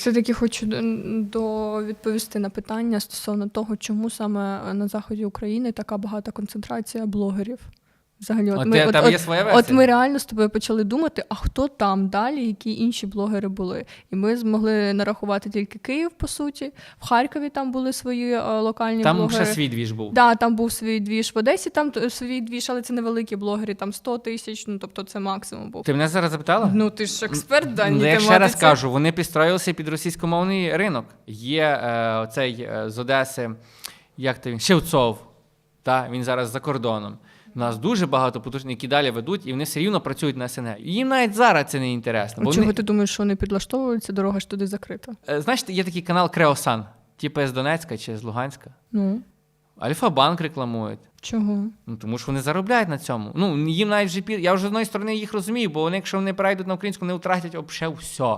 Все-таки хочу до відповісти на питання стосовно того, чому саме на заході України така багата концентрація блогерів. Взагалі, от, От ми, те- от, є своя версія? от ми реально з тобою почали думати, а хто там далі, які інші блогери були. І ми змогли нарахувати тільки Київ, по суті. В Харкові там були свої е, локальні Там блогери. ще свій двіж був. Да, там був свій двіж. В Одесі там свій двіж, але це невеликі блогери, там 100 тисяч, ну тобто це максимум був. Ти мене зараз запитала? Ну ти ж експерт в даній Ну, я ще раз кажу, вони підстроїлися під російськомовний ринок. Є е, цей е, з Одеси, як то він, Шевцов. Та, він зараз за кордоном. У нас дуже багато потужних, які далі ведуть, і вони все рівно працюють на СНГ. Їм навіть зараз це не інтересно. Бо чого вони, ти думаєш, що вони підлаштовуються, дорога ж туди закрита? Е, знаєш, є такий канал Креосан, типу з Донецька чи з Луганська. Ну, Альфа-банк рекламують. чого? Ну, тому що вони заробляють на цьому. Ну, їм навіть вже пі... Я вже з одної сторони їх розумію, бо вони, якщо вони перейдуть на українську, вони втратять взагалі все.